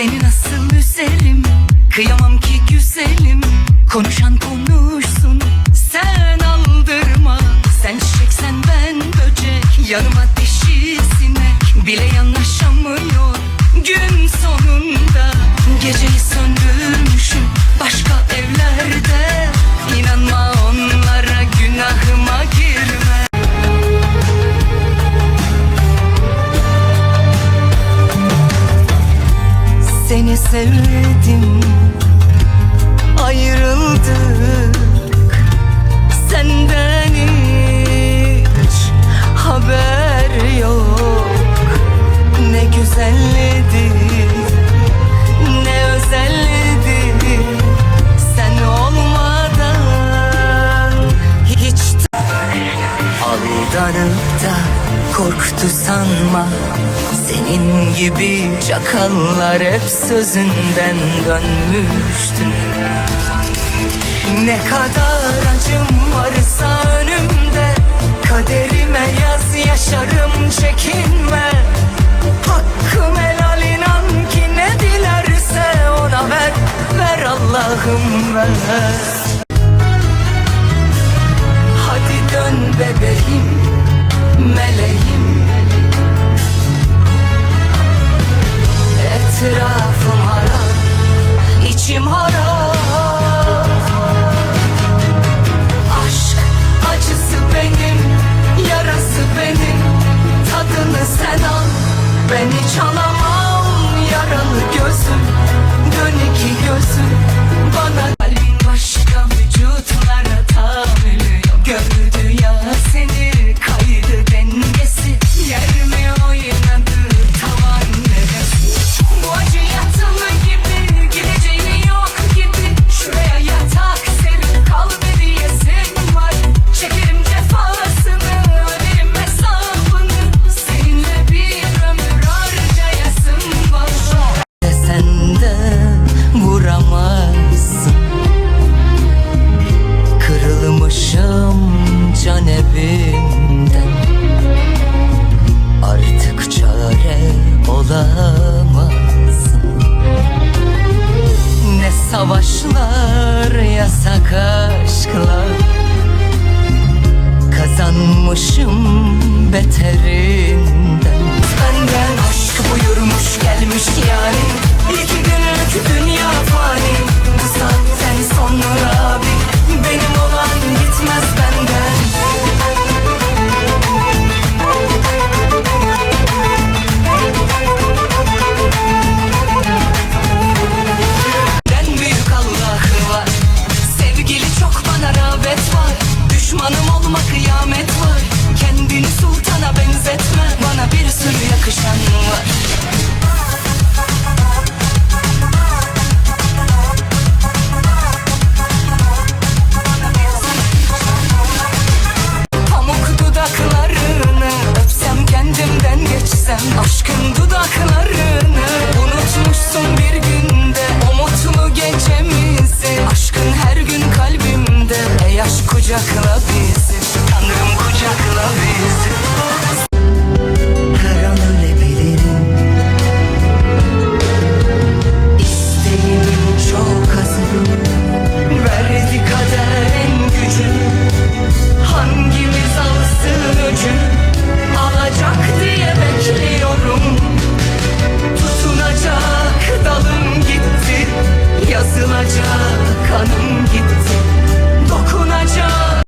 Seni nasıl üzerim. Kıyamam ki güzelim. Konuşan konuşsun Seni sevdim. Ayrıldık. Senden hiç haber yok. Ne güzeldi Ne özeldi. Sen olmadan Hiç Aldanıp da korktu sanma. Senin gibi çakallar hep sözünden dönmüştü. Ne kadar acım varsa önümde Kaderime yaz yaşarım çekinme. Hakkım helal inan ki ne dilerse ona ver Ver Allah'ım ver. Hadi dön bebeğim, meleğim ben hiç yasak aşklar. Kazanmışım beterinden Sürü yakışan var. Pamuk dudaklarını öpsem kendimden geçsem. Aşkın dudaklarını unutmuşsun bir günde. O mutlu gecemizi Aşkın her gün kalbimde. Ey aşk kucakla bizi. Tanrım kucakla bizi